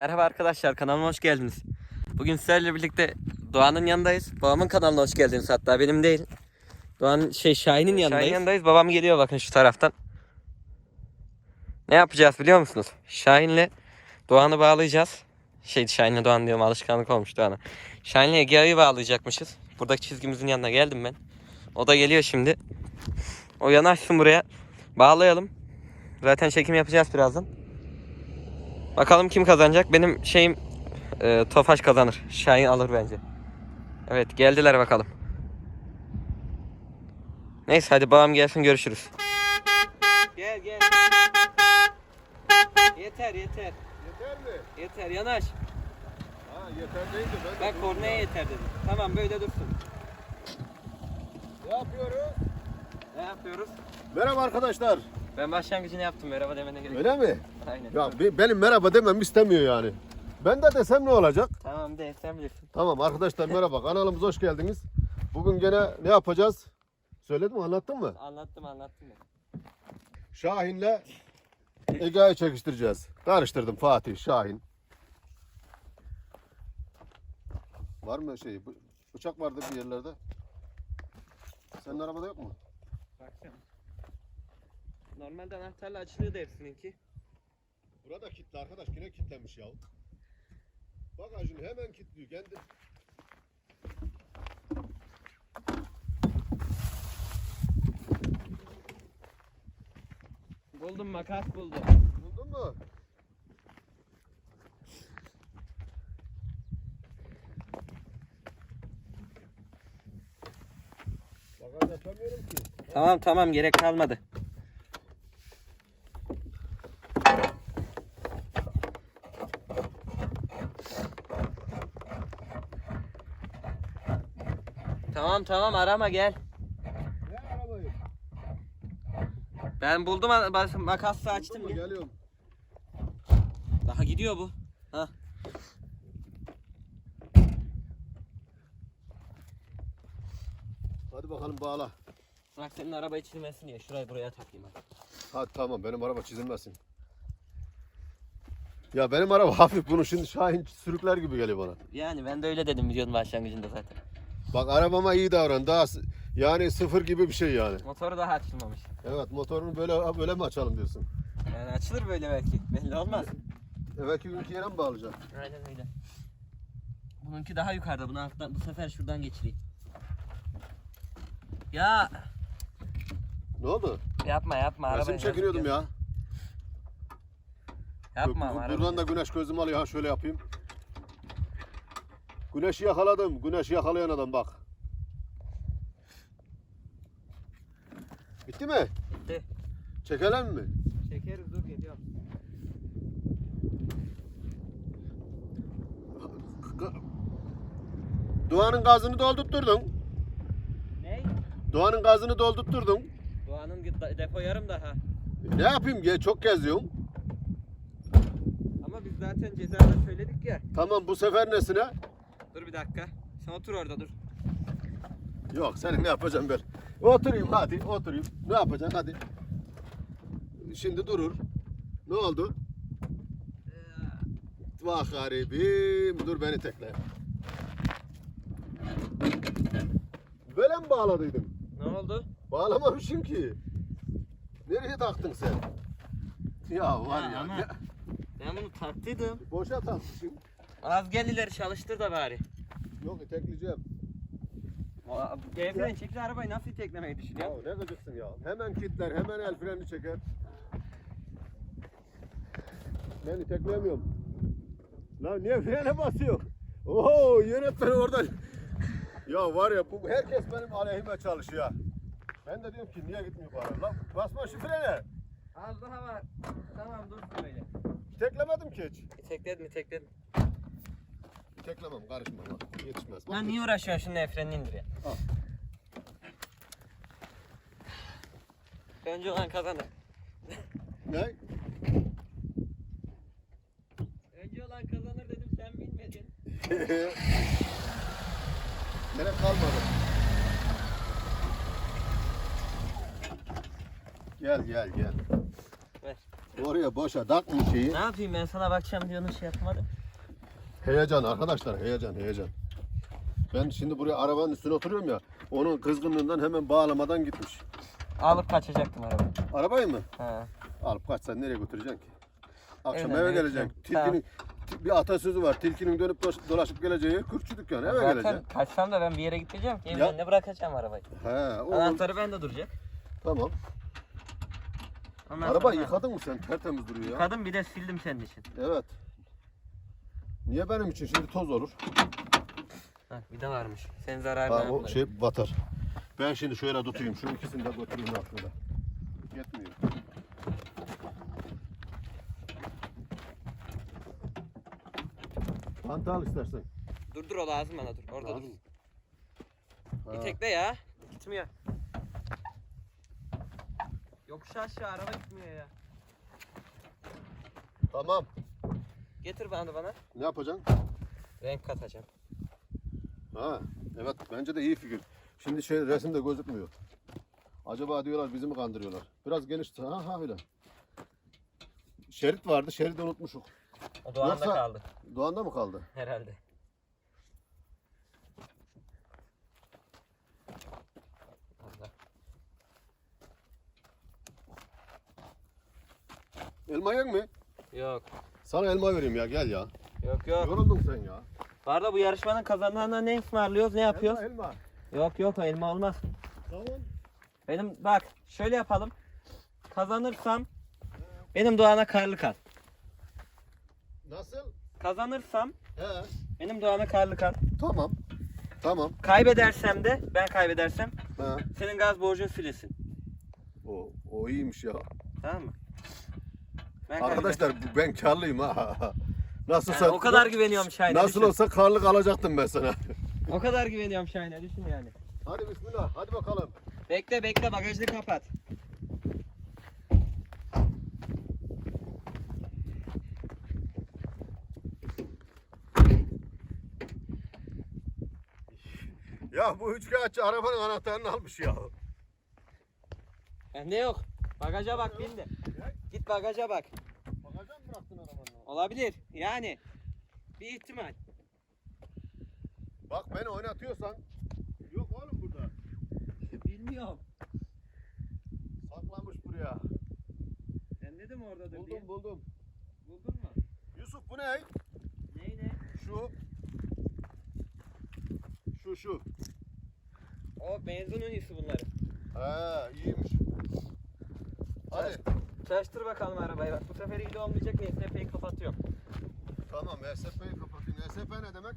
Merhaba arkadaşlar kanalıma hoş geldiniz. Bugün sizlerle birlikte Doğan'ın yanındayız. Babamın kanalına hoş geldiniz hatta benim değil. Doğan şey Şahin'in yanındayız. Şahin'in yanındayız. Babam geliyor bakın şu taraftan. Ne yapacağız biliyor musunuz? Şahin'le Doğan'ı bağlayacağız. Şey Şahin'le Doğan diyorum alışkanlık olmuş Doğan'a. Şahin'le Egea'yı bağlayacakmışız. Buradaki çizgimizin yanına geldim ben. O da geliyor şimdi. O yanaşsın buraya. Bağlayalım. Zaten çekim yapacağız birazdan. Bakalım kim kazanacak. Benim şeyim e, Tofaş kazanır. Şahin alır bence. Evet geldiler bakalım. Neyse hadi babam gelsin görüşürüz. Gel gel. Yeter yeter. Yeter mi? Yeter yanaş. Ha yeter değil de ben Bak kornaya yeter dedim. Tamam böyle dursun. Ne yapıyoruz? Ne yapıyoruz? Merhaba arkadaşlar. Ben başlangıcını yaptım. Merhaba demene gerek yok. Öyle mi? Aynen. Ya be- benim merhaba demem istemiyor yani. Ben de desem ne olacak? Tamam de sen bilirsin. Tamam arkadaşlar merhaba kanalımıza hoş geldiniz. Bugün gene ne yapacağız? Söyledim mi anlattın mı? Anlattım anlattım. ben. Şahin'le Ege'yi çekiştireceğiz. Karıştırdım Fatih, Şahin. Var mı şey? bı- Bıçak vardı bir yerlerde. Senin arabada yok mu? Baksana. Normalde anahtarla açılıyor dersininki. Burada kilitli arkadaş yine kilitlenmiş ya. Bagajını hemen kilitliyor kendi. Buldum makas buldum. Buldun mu? Bagaj açamıyorum ki. Tamam tamam gerek kalmadı. Tamam arama gel. Ne arabayı? Ben buldum bas- makasla açtım. Ya. Geliyorum. Daha gidiyor bu. Ha. Hadi bakalım bağla. Bak senin arabayı çizmesin diye şurayı buraya takayım. hadi. Hadi tamam benim araba çizilmesin. Ya benim araba hafif bunu şimdi Şahin sürükler gibi geliyor bana. Yani ben de öyle dedim videonun başlangıcında zaten. Bak arabama iyi davran. Daha s- yani sıfır gibi bir şey yani. Motoru daha açılmamış. Evet motorunu böyle böyle mi açalım diyorsun? Yani açılır böyle belki. Belli olmaz. Evvelki günkü yere mi bağlayacaksın? Aynen öyle. Bununki daha yukarıda. Bunu alttan bu sefer şuradan geçireyim. Ya Ne oldu? yapma yapma. Resim çekiniyordum ya. Yapma Bu- ama Buradan da güneş gözümü alıyor. Ha şöyle yapayım. Güneşi yakaladım. Güneşi yakalayan adam bak. Bitti mi? Bitti. Çekelim mi? Çekeriz dur geliyorum. Doğanın gazını doldurtturdun. Ne? Doğanın gazını doldurtturdun. Doğan'ın depo yarım daha. Ne yapayım? Ge çok geziyorum. Ama biz zaten cezada söyledik ya. Tamam bu sefer nesine? Dur bir dakika. Sen otur orada dur. Yok senin ne yapacağım ben? Oturayım hadi oturayım. Ne yapacaksın hadi. Şimdi durur. Ne oldu? Vah garibim. Dur beni tekle. Böyle mi bağladıydım? Ne oldu? Bağlamamışım ki. Nereye taktın sen? Ya var ya. ne- Ben bunu taktıydım. boşa takmışım. Az gel ileri çalıştır da bari. Yok itekleyeceğim. Evren çekti arabayı nasıl iteklemeyi Ya düşünüyorsun? ne gıcıksın ya. Hemen kilitler, hemen el freni çeker. Ben itekleyemiyorum. Lan niye frene basıyor? Oo yönetmen oradan. ya var ya bu herkes benim aleyhime çalışıyor. Ben de diyorum ki niye gitmiyor bari? Lan basma şu frene. Az daha var. Tamam dur böyle. İteklemedim ki hiç. İtekledim itekledim. İteklemem karışma bak. Yetişmez. Bak, Lan niye uğraşıyorsun şunun efrenini indir ya. Al. Önce olan kazanır. Ne? Önce olan kazanır dedim sen bilmedin. Gerek kalmadı. Gel gel gel. Ver. Oraya boşa takma şeyi. Ne yapayım ben sana bakacağım diyorsun şey yapmadım. Heyecan arkadaşlar heyecan heyecan. Ben şimdi buraya arabanın üstüne oturuyorum ya. Onun kızgınlığından hemen bağlamadan gitmiş. Alıp kaçacaktım arabayı. Arabayı mı? Ha. Alıp kaçsan nereye götüreceksin ki? Akşam Evden eve eve geleceksin. gideceğim. Tilkinin ti- bir atasözü var. Tilkinin dönüp dolaş- dolaşıp geleceği kürkçü dükkanı. Eve Zaten geleceksin. kaçsam da ben bir yere gideceğim. Evin Ya. önüne bırakacağım arabayı. He, o Anahtarı bende duracak. tamam. Ondan Araba sonra- yıkadın mı sen? Tertemiz duruyor ya. Yıkadım bir de sildim senin için. Evet. Niye benim için şimdi toz olur? Ha, bir de varmış. Senin Ha, zararına. o şey batar. Ben şimdi şöyle tutayım. Şu ikisini de götüreyim aslında. Yetmiyor. Panta al istersen. Dur dur o lazım bana dur. Orada dur. Lazım. Ha, İtekle ya. Gitmiyor. Yokuş aşağı araba gitmiyor ya. Tamam. Getir bana bana. Ne yapacaksın? Renk katacağım. Ha, evet bence de iyi fikir. Şimdi şey resimde gözükmüyor. Acaba diyorlar bizi mi kandırıyorlar? Biraz geniş. Ha ha öyle. Şerit vardı. Şeridi unutmuşuk. O doğanda Yoksa- kaldı Doğan'da mı kaldı? herhalde. Allah. Elma yen mi? Yok. Sana elma vereyim ya gel ya. Yok yok. Yoruldun sen ya. Bu arada bu yarışmanın kazananına ne ısmarlıyoruz ne yapıyoruz? Elma elma. Yok yok elma olmaz. Tamam. Benim bak şöyle yapalım. Kazanırsam benim Doğan'a karlı kal. Nasıl? Kazanırsam He. benim Doğan'a karlı kal. Tamam. Tamam. Kaybedersem de ben kaybedersem Ha. senin gaz borcun silinsin. O, o iyiymiş ya. Tamam mı? Ben Arkadaşlar ben karlıyım ha. Nasılsa Yani o kadar güveniyorum Şahin'e. Nasıl düşün. olsa karlık alacaktım ben sana. O kadar güveniyorum Şahin'e düşün yani. Hadi bismillah. Hadi bakalım. Bekle bekle bagajını kapat. Ya bu üçkağıtçı arabanın anahtarını almış ya. Bende yok. Bagaja bak bin de. Git bagaja bak. Bagaja mı bıraktın arabanı? Olabilir. Yani. Bir ihtimal. Bak beni oynatıyorsan. Yok oğlum burada. Bilmiyorum. Saklamış buraya. Ben dedim orada dur Buldum buldum. Buldun mu? Yusuf bu ne? Ney ne? Şu. Şu şu. O benzin unisi bunları. He iyiymiş. Hadi. Çalıştır bakalım arabayı bak. Bu sefer iyi de olmayacak. NSP'yi kapatıyorum. Tamam SP'yi kapatayım. SP ne demek?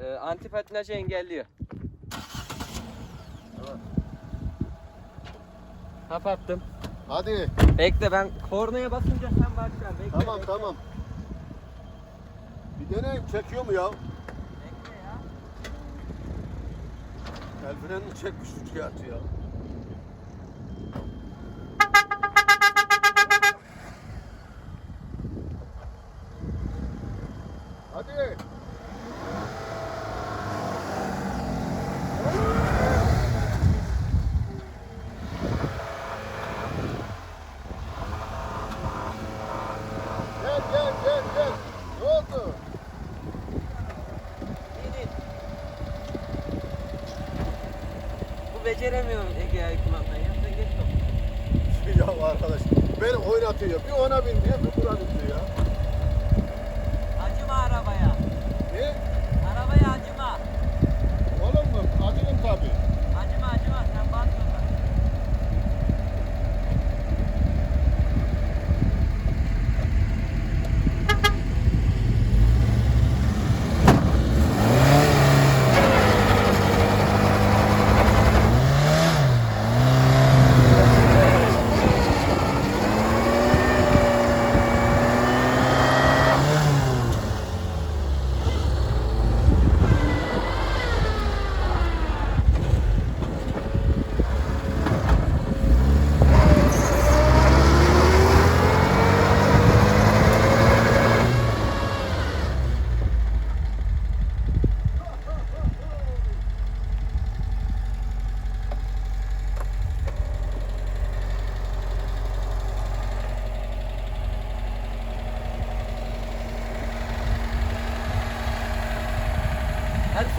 Ee, anti patinajı engelliyor. Evet. Kapattım. Hadi. Bekle ben kornaya basınca sen başlar. Bekle. Tamam bekle. tamam. Bir deneyim çekiyor mu ya? Bekle ya. El frenini çekmiş üçkağıtçı ya. Hadi. Gel gel gel gel. Ne oldu? İyi değil. Bu beceremiyor Ege ya geç ya arkadaş beni oynatıyor. Bir ona bin diyor, bir buna bin diyor ya.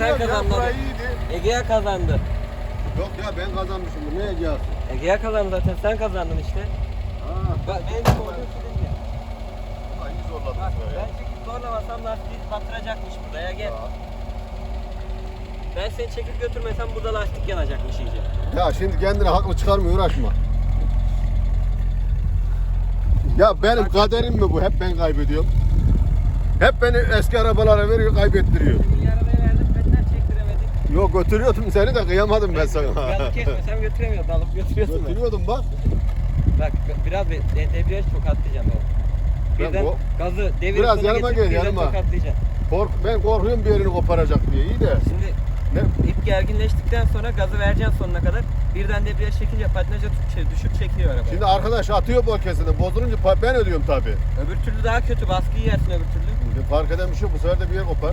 Sen kazandın. Ege'ye kazandı. Yok ya ben kazanmışım. Bu neye gelsin? Ege'ye kazandı zaten sen kazandın işte. Ha, Bak benim de borcum silince. ha, iyi zorladın Bak ben çekip zorlamasam lastiği batıracakmış burada ya gel. Ha. Ben seni çekip götürmesem burada lastik yanacakmış iyice. Ya şimdi kendine haklı çıkarmıyor uğraşma. Ya benim kaderim mi bu? Hep ben kaybediyorum. Hep beni eski arabalara veriyor, kaybettiriyor. Yok götürüyordum seni de kıyamadım ben sana. Galı kesmesem götüremiyordun alıp götürüyorsun beni. Götürüyordum bak. Bak biraz bir de, debriyaj tokatlayacağım ben. Ben Birden bu- gazı devir Biraz yanıma getirip gel, birden yanıma. tokatlayacağım. Kork, ben korkuyorum bir yerini koparacak diye. İyi de. Şimdi Ne? ip gerginleştikten sonra gazı vereceksin sonuna kadar. Birden debriyaj çekince patinaja tut- şey, düşüp çekiyor araba. Şimdi arkadaş atıyor bölgesinde. Bozulunca pa- ben ödüyorum tabi. Öbür türlü daha kötü baskıyı yersin öbür türlü. Fark eden bir şey yok. Bu sefer de bir yer kopar.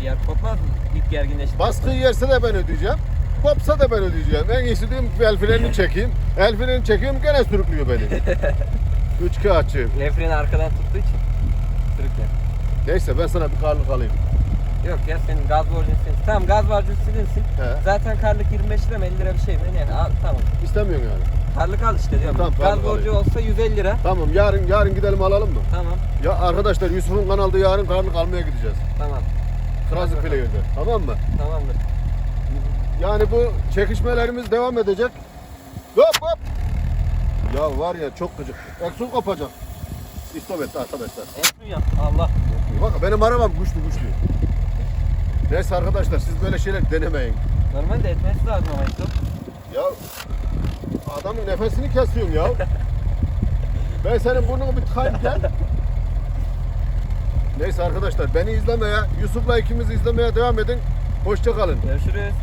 Diğer kopmaz mı? Gerginleşti. Baskıyı yerse de ben ödeyeceğim. Kopsa da ben ödeyeceğim. En iyisi diyorum ki el frenini çekeyim. El frenini çekiyorum gene sürüklüyor beni. Üç kağıtçı. El freni arkadan tuttuğu için. Sürükler. Neyse ben sana bir karlık alayım. Yok ya senin gaz borcun silinsin. Tamam gaz borcun silinsin. He. Zaten karlık 25 lira mı 50 lira bir şey mi? Yani al tamam. İstemiyorsun yani. Karlık al işte diyorum. Tamam, gaz karlık borcu alayım. olsa 150 lira. Tamam yarın yarın gidelim alalım mı? Tamam. Ya arkadaşlar Yusuf'un kanalda yarın karlık almaya gideceğiz. Tamam. Krazı bakalım. Player'de. Tamam mı? Tamamdır. Yani bu çekişmelerimiz devam edecek. Hop hop. Ya var ya çok gıcık. Eksun kopacak. İstop etti arkadaşlar. Etmiyor ya. Allah. Bak benim arabam güçlü güçlü. Neyse arkadaşlar siz böyle şeyler denemeyin. Normalde etmesi lazım ama işte. Ya adamın nefesini kesiyorsun ya. ben senin burnunu bir tıkayım gel. Neyse arkadaşlar beni izlemeye, Yusuf'la ikimiz izlemeye devam edin. Hoşça kalın. Görüşürüz.